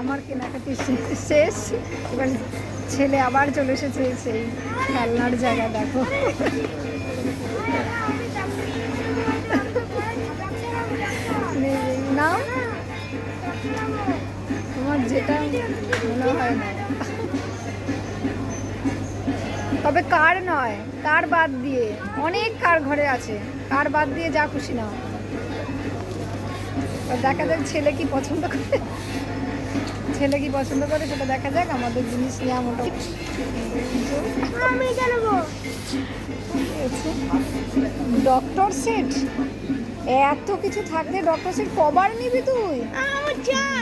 আমার কেনাকাটি শেষ। এবার ছেলে আবার চলে এসেছে সেই খেলনার জায়গা, দেখো। না তোমার যেটা মনে হয় না তবে কার নয়, কার বাদ দিয়ে? অনেক কার ঘরে আছে। কার বাদ দিয়ে যা খুশি নাও। দেখা যাক ছেলে কি পছন্দ করে। ছেলে কি পছন্দ করে সেটা দেখা যাক আমাদের জিনিস নেওয়া মোটামুটি ডক্টর সেট? এত কিছু থাকতে ডক্টর সেট কবার নিবি তুই?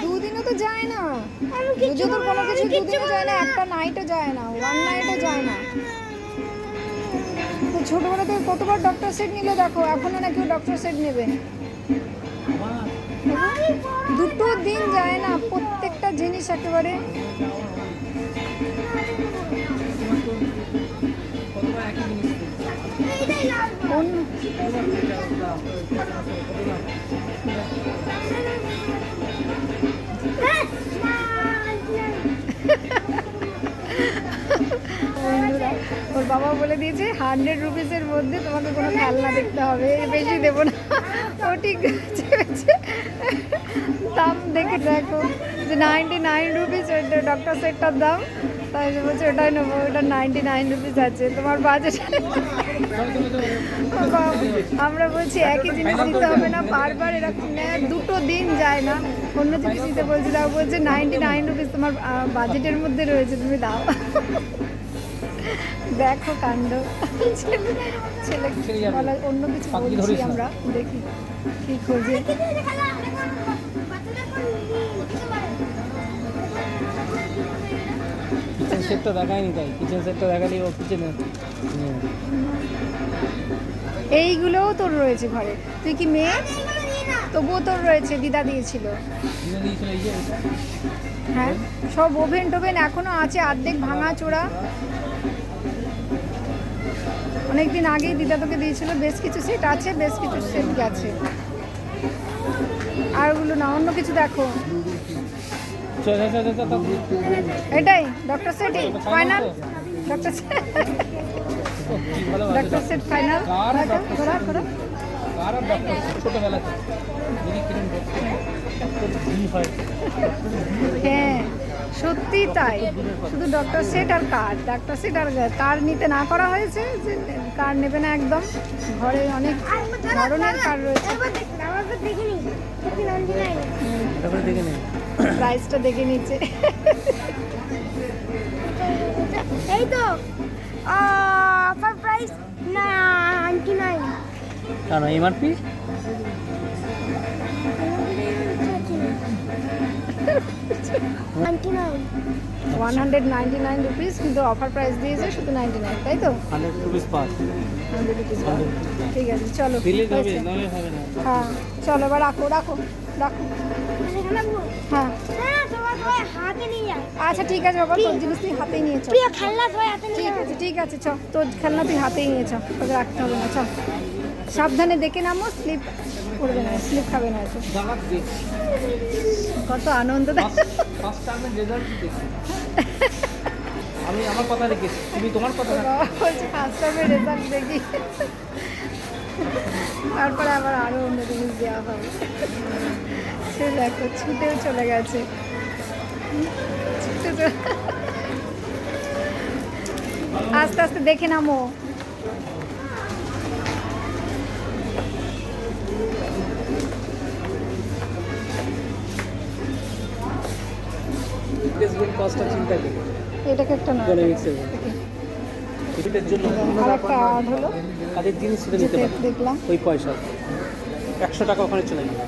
দুদিনও তো যায় না। কিচ্ছু দুদিন কোনো কিছু দুদিনও যায় না একটা নাইটও যায় না ওয়ান নাইটও যায় না। তো ছোটবেলা থেকে কতবার ডক্টর সেট নিলে দেখো এখনও নাকি ডক্টর সেট নেবে। দুটো দিন যায় না প্রত্যেকটা জিনিস একেবারে। ওর বাবা বলে দিয়েছে হান্ড্রেড রুপিসের মধ্যে তোমাকে কোনো খেলনা দেখতে হবে বেশি দেবো না। ও ঠিক দাম দেখে দেখো যে নাইনটি নাইন রুপিস ডক্টর সেটটার দাম, তাই বলছে ওটাই নেব, ওটা নাইনটি নাইন রুপিস আছে। তোমার বাজেট আমরা বলছি একই জিনিস নিতে হবে না, বারবার এরকম দুটো দিন যায় না। অন্য জিনিস নিতে বলছি, তাও বলছে নাইনটি নাইন রুপিস তোমার বাজেটের মধ্যে রয়েছে, তুমি দাও। দেখো কাণ্ড। ছেলে অন্য কিছু বলছি আমরা, দেখি কি খোঁজে সেটটা দেখায়নি তাই কিচেন সেটটা দেখালি ও কিচেনে এইগুলোও তোর রয়েছে ঘরে। তুই কি মেয়ে? তবুও তোর রয়েছে দিদা দিয়েছিল। হ্যাঁ সব ওভেন টোভেন এখনও আছে অর্ধেক ভাঙা চোরা অনেকদিন আগেই দিদা তোকে দিয়েছিল বেশ কিছু সেট আছে বেশ কিছু সেট গেছে। আর ওগুলো না অন্য কিছু দেখো। এটাই ডক্টর সেটি final doctor doctor set final কার হয় সত্যি তাই। শুধু ডক্টর সেট আর কার ডক্টর সেট আর কার নিতে না করা হয়েছে যে কার নেবে না একদম। ঘরে অনেক ধরনের কার রয়েছে। প্রাইসটা দেখে নিচ্ছে। এই তো প্রাইস নাইনটি নাইন কেন MRP one hundred ninety nine rupees কিন্তু অফার প্রাইস দিয়েছে শুধু নাইনটি নাইন তাই তো? হান্ড্রেড রুপিস পাস হান্ড্রেড রুপিস ঠিক আছে চলো হ্যাঁ চলো এবার রাখো রাখো রাখো। হ্যাঁ। হ্যাঁ আচ্ছা ঠিক আছে বাবা তোর জিনিস তুই হাতেই নিয়ে চল খেলনা সবাই হাতে ঠিক আছে ঠিক আছে চ। তোর খেলনা তুই হাতেই নিয়ে তোকে রাখতে হবে না চ। সাবধানে দেখে নামো স্লিপ করবে না স্লিপ খাবে না তো কত আনন্দ আমি আমার কথা রেখেছি তুমি তোমার কথা বলছে ফার্স্ট টাইমের রেজাল্ট দেখি। তারপরে আবার আরও অন্য জিনিস দেওয়া হবে। সে দেখো ছুটেও চলে গেছে। ছুটে চলে- আস্তে আস্তে দেখে নামো। রিপ্লেসমেন্ট কস্টটা চিন্তা করি এটাকে একটা না ইকোনমিক্সের এটার জন্য আর একটা অ্যাড হলো। তাদের জিনিস সেটা নিতে পারে। দেখলাম। ওই পয়সা। একশো টাকা ওখানে চলে যাবে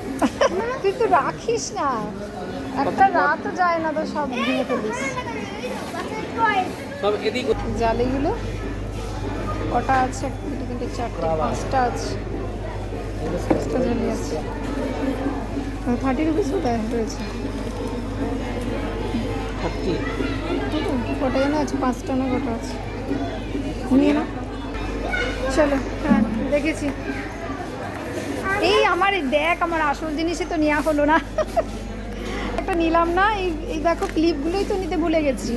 তুই তো রাখিস না। একটা রাতও যায় না তো সব ভেঙে ফেলিস। সব এদিক জালিগুলো। কটা আছে? দুটো তিনটে চারটে পাঁচটা আছে। পাঁচটা জালি আছে। থার্টি রুপিস কোথায় রয়েছে। থার্টি কটা যেন আছে? পাঁচটা না কটা আছে? নিয়ে না চলো হ্যাঁ দেখেছি। এই আমার দেখ, আমার আসল জিনিসে তো নেওয়া হলো না। একটা নিলাম না, এই এই দেখো ক্লিপগুলোই তো নিতে ভুলে গেছি।